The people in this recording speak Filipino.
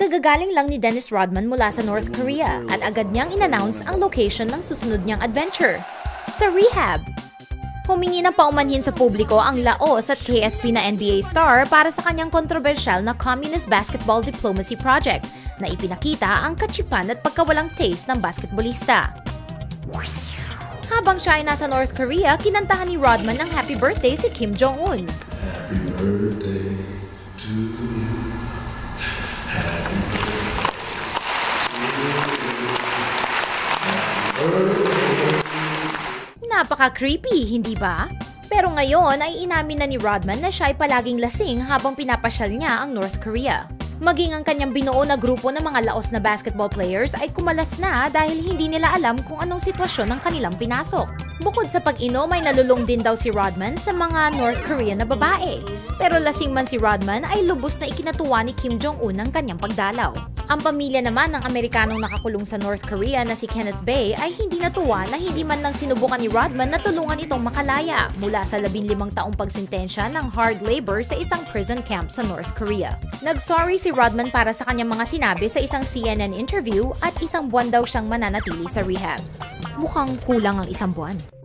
Kagagaling lang ni Dennis Rodman mula sa North Korea at agad niyang inannounce ang location ng susunod niyang adventure, sa rehab. Humingi ng paumanhin sa publiko ang laos at KSP na NBA star para sa kanyang kontrobersyal na Communist Basketball Diplomacy Project na ipinakita ang katsipan at pagkawalang taste ng basketballista. Habang siya ay nasa North Korea, kinantahan ni Rodman ng happy birthday si Kim Jong-un. Happy birthday to Napaka-creepy, hindi ba? Pero ngayon ay inamin na ni Rodman na siya ay palaging lasing habang pinapasyal niya ang North Korea. Maging ang kanyang binuo na grupo ng mga laos na basketball players ay kumalas na dahil hindi nila alam kung anong sitwasyon ng kanilang pinasok. Bukod sa pag-inom ay nalulung din daw si Rodman sa mga North Korean na babae. Pero lasing man si Rodman ay lubos na ikinatuwa ni Kim Jong-un ang kanyang pagdalaw. Ang pamilya naman ng Amerikanong nakakulong sa North Korea na si Kenneth Bay ay hindi natuwa na hindi man lang sinubukan ni Rodman na tulungan itong makalaya mula sa 15 taong pagsintensya ng hard labor sa isang prison camp sa North Korea. Nag-sorry si Rodman para sa kanyang mga sinabi sa isang CNN interview at isang buwan daw siyang mananatili sa rehab. Mukhang kulang ang isang buwan.